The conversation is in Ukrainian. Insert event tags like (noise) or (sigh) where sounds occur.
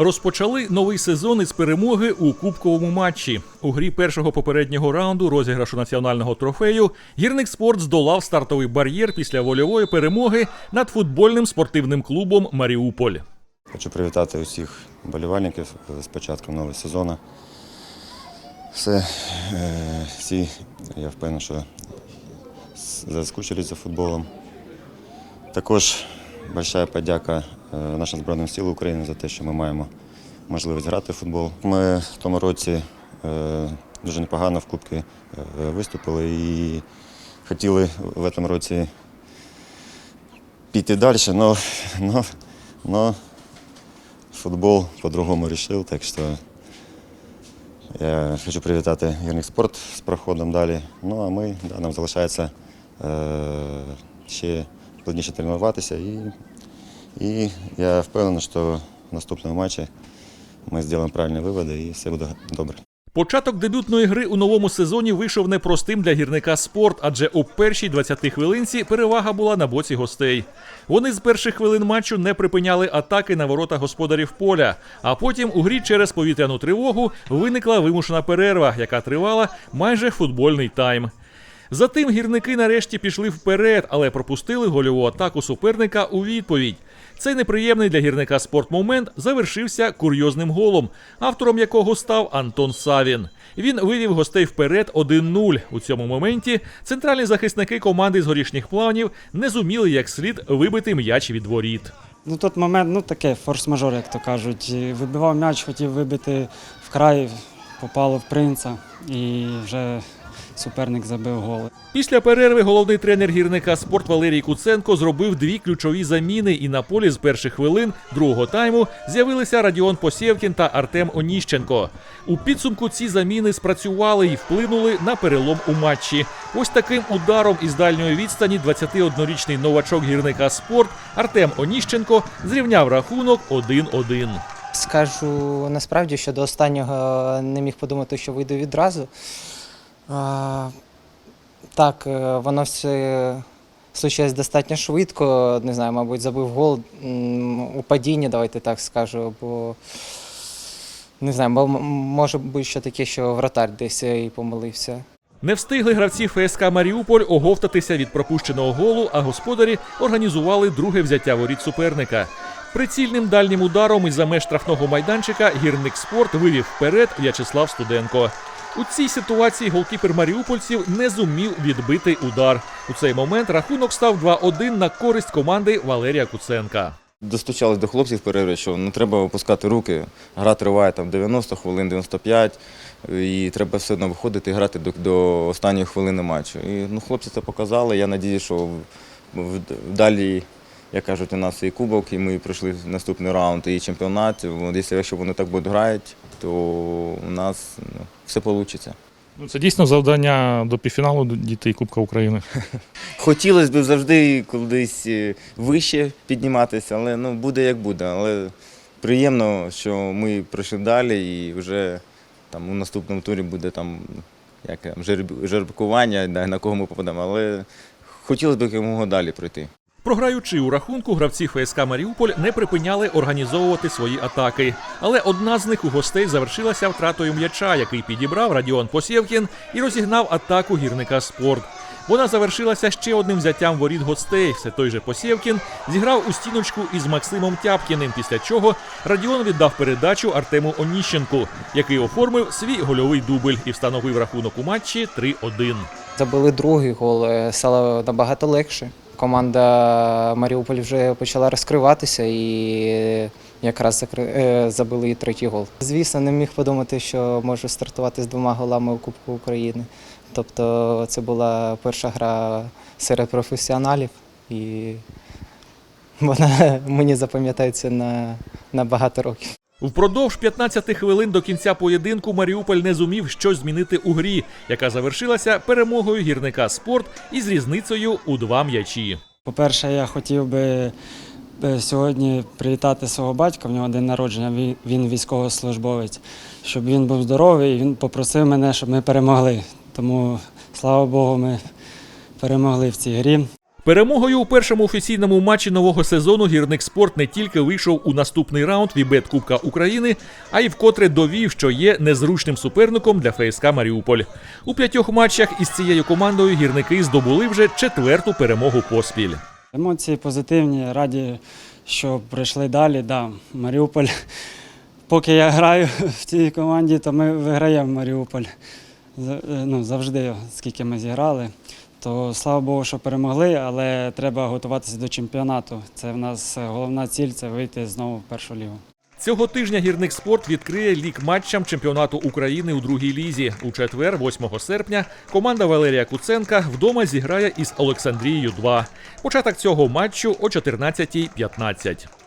Розпочали новий сезон із перемоги у кубковому матчі. У грі першого попереднього раунду розіграшу національного трофею гірник спорт здолав стартовий бар'єр після вольової перемоги над футбольним спортивним клубом Маріуполь. Хочу привітати усіх болівальників з початком нового сезону. Все, е, всі, я впевнений, що заскучились за футболом. Також велика подяка нашим Збройним силам України за те, що ми маємо можливість грати в футбол. Ми в тому році е, дуже непогано в Кубки е, виступили і хотіли в цьому році піти далі, але но, но футбол по-другому вирішив, так що я хочу привітати гірник спорт з проходом далі. Ну а ми, да, нам залишається е, ще плотніше тренуватися і, і я впевнений, що в наступному матчі ми зробимо правильні виводи і все буде добре. Початок дебютної гри у новому сезоні вийшов непростим для гірника спорт, адже у першій 20 хвилинці перевага була на боці гостей. Вони з перших хвилин матчу не припиняли атаки на ворота господарів поля. А потім у грі через повітряну тривогу виникла вимушена перерва, яка тривала майже футбольний тайм. Затим гірники нарешті пішли вперед, але пропустили гольову атаку суперника у відповідь. Цей неприємний для гірника спортмомент завершився курйозним голом, автором якого став Антон Савін. Він вивів гостей вперед 1-0. У цьому моменті центральні захисники команди з горішніх планів не зуміли як слід вибити м'яч від воріт. Ну тут момент, ну таке, форс-мажор, як то кажуть. Вибивав м'яч, хотів вибити в край, попало в принца і вже суперник забив гол. Після перерви головний тренер гірника спорт Валерій Куценко зробив дві ключові заміни, і на полі з перших хвилин другого тайму з'явилися Радіон Посєвкін та Артем Оніщенко. У підсумку ці заміни спрацювали і вплинули на перелом у матчі. Ось таким ударом із дальньої відстані 21-річний новачок гірника спорт Артем Оніщенко зрівняв рахунок 1-1. Скажу насправді, що до останнього не міг подумати, що вийду відразу. Так, е, воно все случилось достатньо швидко. Не знаю, мабуть, забив гол у падінні, давайте так скажу. Бо не знаю, може бути ще таке, що вратар десь і помилився. Не встигли гравці ФСК Маріуполь оговтатися від пропущеного голу, а господарі організували друге взяття воріт суперника. Прицільним дальнім ударом із за меж штрафного майданчика гірник спорт вивів вперед В'ячеслав Студенко. У цій ситуації голкіпер маріупольців не зумів відбити удар. У цей момент рахунок став 2-1 на користь команди Валерія Куценка. Достучались до хлопців в перерві, що не треба опускати руки. Гра триває там 90 хвилин, 95, і треба все одно виходити і грати до, до останньої хвилини матчу. І ну, хлопці це показали. Я надію, що в, в, далі, як кажуть, у нас і кубок, і ми пройшли наступний раунд, і чемпіонат. Якщо, вони так будуть грати, то у нас ну, все вийде. Ну, Це дійсно завдання до півфіналу дітей Кубка України. (laughs) Хотілося б завжди кудись е, вище підніматися, але ну, буде як буде. Але приємно, що ми пройшли далі і вже там, у наступному турі буде там як, жереб- жеребкування, на кого ми попадемо. Але хотілося б якомога далі пройти. Програючи у рахунку, гравці ФСК Маріуполь не припиняли організовувати свої атаки. Але одна з них у гостей завершилася втратою м'яча, який підібрав Радіон Посєвкін і розігнав атаку гірника спорт. Вона завершилася ще одним взяттям воріт гостей. Все той же Посєвкін зіграв у стіночку із Максимом Тяпкіним, після чого Радіон віддав передачу Артему Оніщенку, який оформив свій гольовий дубль і встановив рахунок у матчі 3-1. Забили другий гол, е, стало набагато легше. Команда Маріуполь вже почала розкриватися і якраз е, забили і третій гол. Звісно, не міг подумати, що можу стартувати з двома голами у Кубку України. Тобто це була перша гра серед професіоналів, і вона (laughs) мені запам'ятається на, на багато років. Впродовж 15 хвилин до кінця поєдинку Маріуполь не зумів щось змінити у грі, яка завершилася перемогою гірника спорт із різницею у два м'ячі. По-перше, я хотів би е, сьогодні привітати свого батька, в нього день народження, він- військовослужбовець, щоб він був здоровий. Він попросив мене, щоб ми перемогли. Тому, слава Богу, ми перемогли в цій грі. Перемогою у першому офіційному матчі нового сезону гірник спорт не тільки вийшов у наступний раунд Вібет Кубка України, а й вкотре довів, що є незручним суперником для ФСК Маріуполь. У п'ятьох матчах із цією командою гірники здобули вже четверту перемогу поспіль. Емоції позитивні, раді, що прийшли далі. Да, Маріуполь. Поки я граю в цій команді, то ми виграємо Маріуполь. Е, Ну, завжди, скільки ми зіграли. То слава Богу, що перемогли, але треба готуватися до чемпіонату. Це в нас головна ціль це вийти знову в першу лігу. Цього тижня гірник спорт відкриє лік матчам чемпіонату України у другій лізі. У четвер, 8 серпня, команда Валерія Куценка вдома зіграє із Олександрією 2. Початок цього матчу о 14.15.